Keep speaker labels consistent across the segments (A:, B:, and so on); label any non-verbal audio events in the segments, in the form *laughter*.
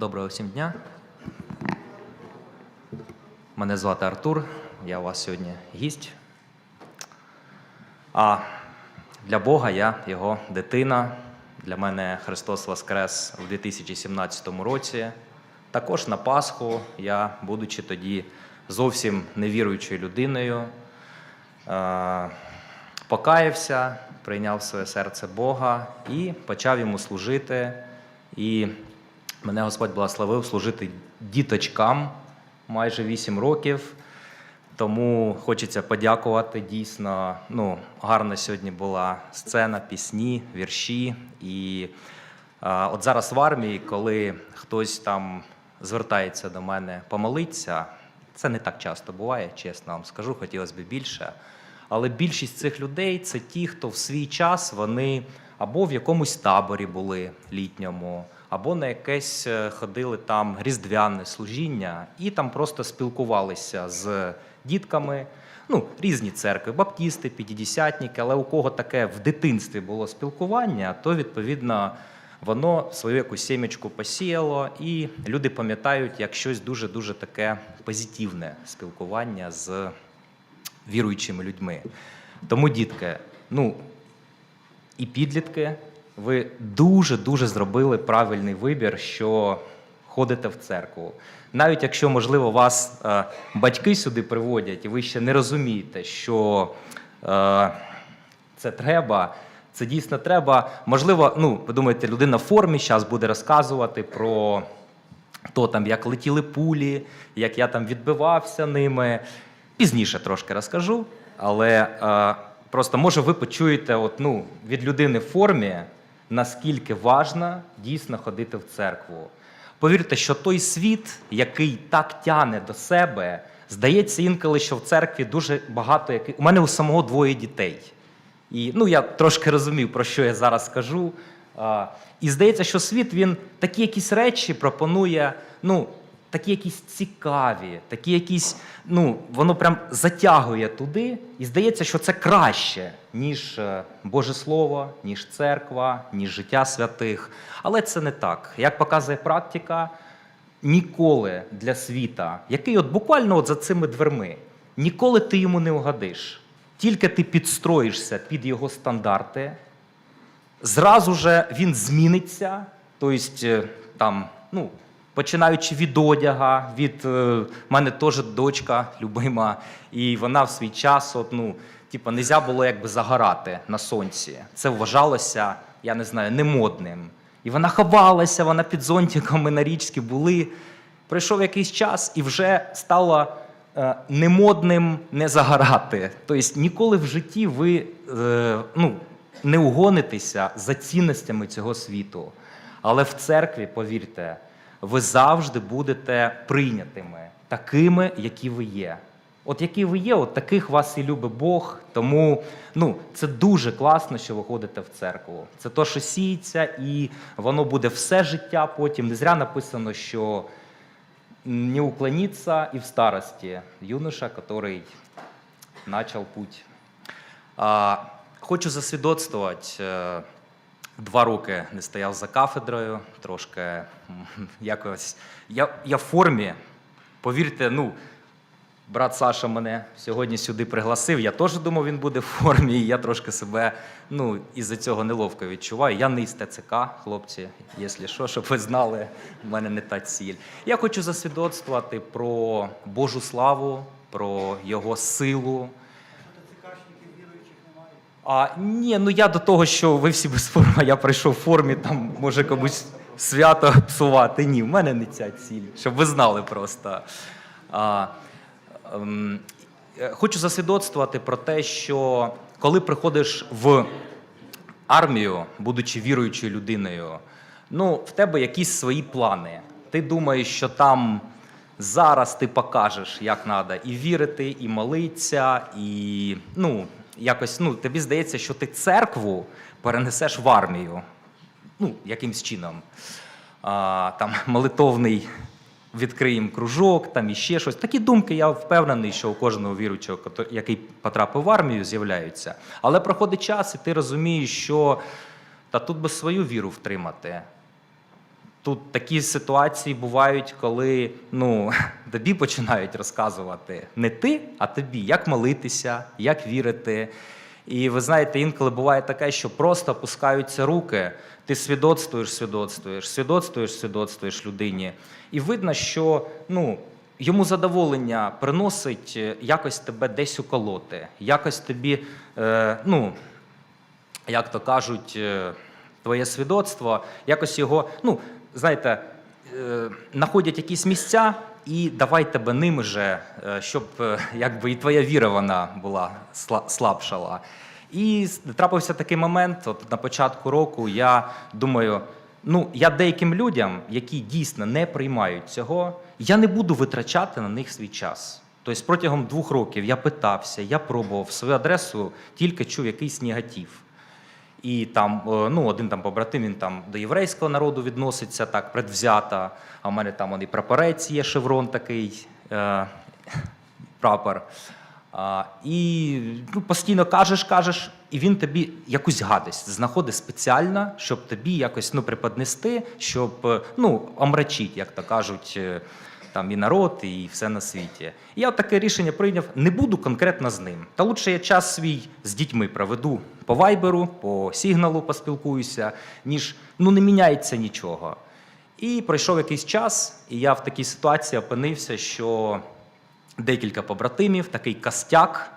A: Доброго всім дня. Мене звати Артур, я у вас сьогодні гість. А для Бога я його дитина. Для мене Христос Воскрес у 2017 році. Також на Пасху я, будучи тоді зовсім невіруючою людиною, е, покаявся, прийняв своє серце Бога і почав йому служити. І мене Господь благословив служити діточкам майже 8 років. Тому хочеться подякувати. Дійсно, ну, гарна сьогодні була сцена, пісні, вірші. І а, от зараз в армії, коли хтось там звертається до мене помолитися, це не так часто буває, чесно вам скажу, хотілося б більше. Але більшість цих людей це ті, хто в свій час вони або в якомусь таборі були літньому, або на якесь е, ходили там різдвяне служіння, і там просто спілкувалися з дітками. Ну, різні церкви, баптісти, п'ятдесятники, але у кого таке в дитинстві було спілкування, то відповідно воно свою якусь сімечку посіяло, і люди пам'ятають як щось дуже дуже таке позитивне спілкування з віруючими людьми. Тому, дітки, ну і підлітки, ви дуже-дуже зробили правильний вибір, що ходите в церкву. Навіть якщо, можливо, вас е, батьки сюди приводять, і ви ще не розумієте, що е, це треба. Це дійсно треба. Можливо, ну, ви думаєте, людина в формі зараз буде розказувати про то, там, як летіли пулі, як я там відбивався ними. Пізніше трошки розкажу, але е, просто може ви почуєте от, ну, від людини в формі, наскільки важно дійсно ходити в церкву. Повірте, що той світ, який так тяне до себе, здається інколи, що в церкві дуже багато яких. У мене у самого двоє дітей. І ну, я трошки розумів, про що я зараз кажу. І здається, що світ він такі якісь речі пропонує, ну, такі якісь цікаві, такі якісь, ну, воно прям затягує туди, і здається, що це краще, ніж е, Боже Слово, ніж церква, ніж життя святих. Але це не так. Як показує практика, ніколи для світа, який от буквально от за цими дверми, ніколи ти йому не угодиш. Тільки ти підстроїшся під його стандарти, зразу же він зміниться. Тобто, там, ну, починаючи від одяга, від е, мене теж дочка любима, і вона в свій час, от, ну, типу, не можна було якби загорати на сонці. Це вважалося, я не знаю, немодним. І вона ховалася, вона під зонтиками на річці були. Пройшов якийсь час і вже стало е, немодним не загорати. Тобто ніколи в житті ви е, ну, не угонитеся за цінностями цього світу. Але в церкві, повірте, ви завжди будете прийнятими, такими, які ви є. От які ви є, от таких вас і любить Бог. Тому ну, це дуже класно, що ви ходите в церкву. Це то, що сіється, і воно буде все життя потім. Не зря написано, що не уклониться и в старости юноша, который начал путь. Хочу засвідоцтвувати. Два роки не стояв за кафедрою, трошки якось. Я, я в формі. Повірте, ну, брат Саша мене сьогодні сюди пригласив. Я теж думав, він буде в формі, і я трошки себе ну, із-за цього неловко відчуваю. Я не із ТЦК, хлопці, якщо що, щоб ви знали, в мене не та ціль. Я хочу засвідоцтвувати про Божу славу, про Його силу. А ні, ну я до того, що ви всі без форми, я прийшов в формі, там може комусь свято псувати. Ні, в мене не ця ціль, щоб ви знали просто. А, ем, е, хочу засвідоцтвувати про те, що коли приходиш в армію, будучи віруючою людиною, ну, в тебе якісь свої плани. Ти думаєш, що там зараз ти покажеш, як треба і вірити, і молитися, і ну, якось ну, тобі здається, що ти церкву перенесеш в армію. Ну, якимсь чином. А, там молитовний відкриємо кружок, там іще щось. Такі думки, я впевнений, що у кожного віруючого, який потрапив в армію, з'являються. Але проходить час, і ти розумієш, що та тут би свою віру втримати. Тут такі ситуації бувають, коли ну, *laughs* тобі починають розказувати не ти, а тобі, як молитися, як вірити. І ви знаєте, інколи буває таке, що просто опускаються руки, ти свідоцтвуєш, свідоцтвуєш, свідоцтвуєш, свідоцтвуєш людині. І видно, що ну, йому задоволення приносить е, якось тебе десь уколоти, якось тобі, е, ну, як то кажуть, е, твоє свідоцтво, якось його, ну, знаєте, е, знаходять якісь місця і давай тебе ними же, е, щоб е, якби і твоя віра вона була слабшала. І трапився такий момент, от на початку року я думаю, ну я деяким людям, які дійсно не приймають цього, я не буду витрачати на них свій час. Тобто протягом двох років я питався, я пробував свою адресу, тільки чув якийсь негатив. І там, е, ну, один там побратим, він там до єврейського народу відноситься так предвзято. А в мене там і прапорець є, шеврон такий е, прапор. А, і ну, постійно кажеш, кажеш, і він тобі якусь гадость знаходить спеціально, щоб тобі якось ну, преподнести, щоб е, ну, омрачити, як то кажуть, е, там і народ, і все на світі. І я от таке рішення прийняв: не буду конкретно з ним. Та лучше я час свій з дітьми проведу по вайберу, по сигналу поспілкуюся, ніж ну не міняється нічого. І пройшов якийсь час, і я в такій ситуації опинився, що декілька побратимів, такий костяк,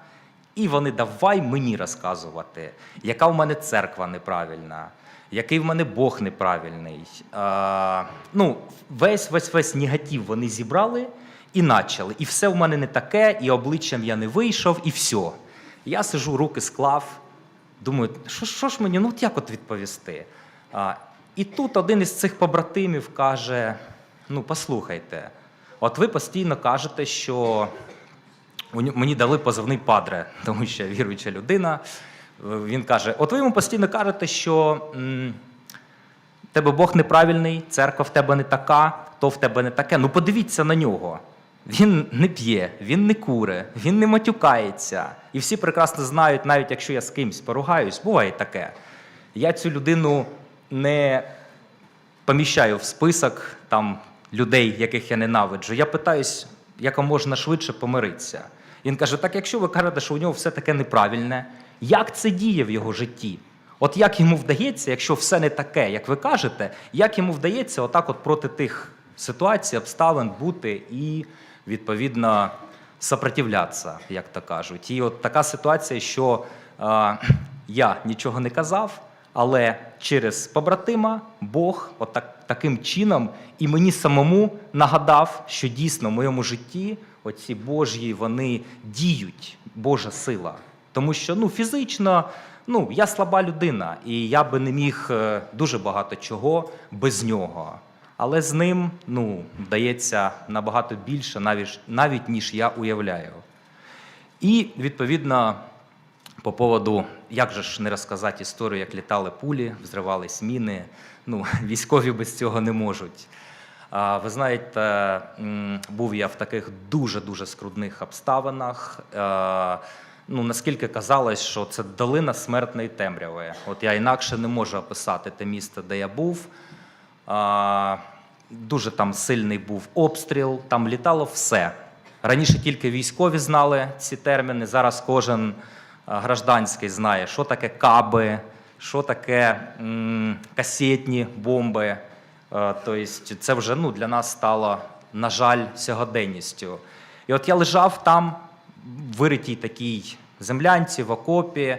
A: і вони давай мені розказувати, яка в мене церква неправильна, який в мене Бог неправильний. А, ну, весь весь весь негатив вони зібрали і почали. І все в мене не таке, і обличчям я не вийшов, і все. Я сижу, руки склав, думаю, що, що ж мені, ну от як от відповісти? А, і тут один із цих побратимів каже: ну, послухайте, от ви постійно кажете, що мені дали позивний падре, *laughs* тому що віруюча людина. Він каже: от ви йому постійно кажете, що м, тебе Бог неправильний, церква в тебе не така, то в тебе не таке. Ну подивіться на нього. Він не п'є, він не куре, він не матюкається. І всі прекрасно знають, навіть якщо я з кимсь поругаюсь, буває таке. Я цю людину не поміщаю в список там, людей, яких я ненавиджу. Я питаюсь, як можна швидше помиритися. Він каже: так якщо ви кажете, що у нього все таке неправильне, як це діє в його житті? От як йому вдається, якщо все не таке, як ви кажете, як йому вдається отак от проти тих ситуацій, обставин бути і відповідно сопротивлятися, як то кажуть. І от така ситуація, що е, я нічого не казав, але через побратима Бог отак, таким чином і мені самому нагадав, що дійсно в моєму житті оці Божі вони діють, Божа сила. Тому що ну, фізично ну, я слаба людина, і я би не міг е, дуже багато чого без нього. Але з ним ну, вдається набагато більше, навіть, навіть ніж я уявляю. І відповідно по поводу, як же ж не розказати історію, як літали пулі, взривались міни. Ну, *laughs* військові без цього не можуть. Ви знаєте, був я в таких дуже-дуже скрудних обставинах. Е, Ну, наскільки казалось, що це долина смертної темряви. От я інакше не можу описати те місце, де я був. Дуже там сильний був обстріл, там літало все. Раніше тільки військові знали ці терміни. Зараз кожен гражданський знає, що таке каби, що таке м, касетні бомби. Тобто це вже ну, для нас стало, на жаль, сьогоденністю. І от я лежав там, в виритій такій землянці, в окопі.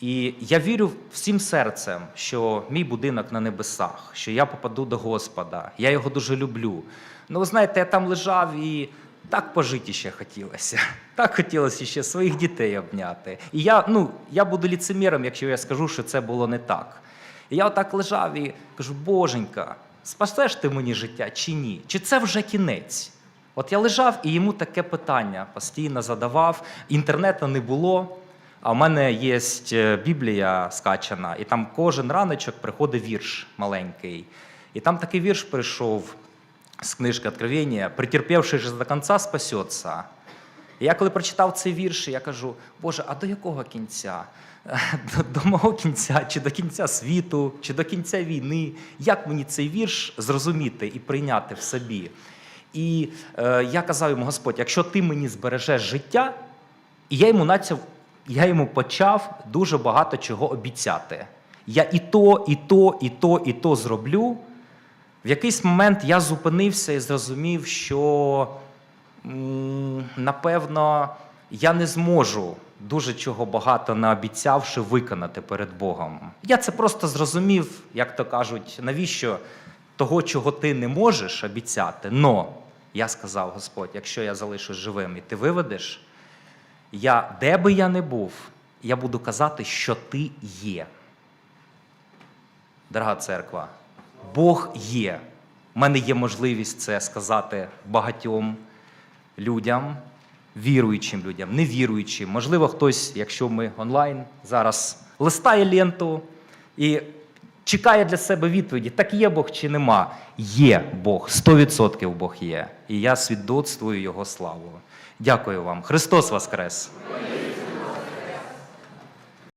A: І я вірю всім серцем, що мій будинок на небесах, що я попаду до Господа, я його дуже люблю. Ну, ви знаєте, я там лежав і так пожити ще хотілося. *laughs* Так хотілося ще своїх дітей обняти. І я, ну, я буду ліцеміром, якщо я скажу, що це було не так. І я отак лежав і кажу: Боженька, спасеш ти мені життя чи ні? Чи це вже кінець? От я лежав і йому таке питання постійно задавав. Інтернету не було. А в мене є е, Біблія скачана, і там кожен раночок приходить вірш маленький. І там такий вірш прийшов з книжки Откровення, претерпівши ж до кінця спасеться. І я коли прочитав цей вірш, я кажу, Боже, а до якого кінця? *laughs* до, до мого кінця, чи до кінця світу, чи до кінця війни, як мені цей вірш зрозуміти і прийняти в собі. І е, я казав йому, Господь, якщо ти мені збережеш життя, і я йому начав, я йому почав дуже багато чого обіцяти. Я і то, і то, і то, і то зроблю. В якийсь момент я зупинився і зрозумів, що напевно я не зможу дуже чого багато наобіцявши виконати перед Богом. Я це просто зрозумів, як то кажуть, навіщо того, чого ти не можеш обіцяти. Но я сказав, Господь, якщо я залишусь живим і ти виведеш, я, де би я не був, я буду казати, що ти є. Дорога церква, Бог є. У мене є можливість це сказати багатьом людям, віруючим людям, невіруючим. Можливо, хтось, якщо ми онлайн зараз листає ленту і чекає для себе відповіді: так є Бог чи нема. Є Бог, 100% Бог є. І я свідоцтвую Його славу. Дякую вам. Христос Воскрес!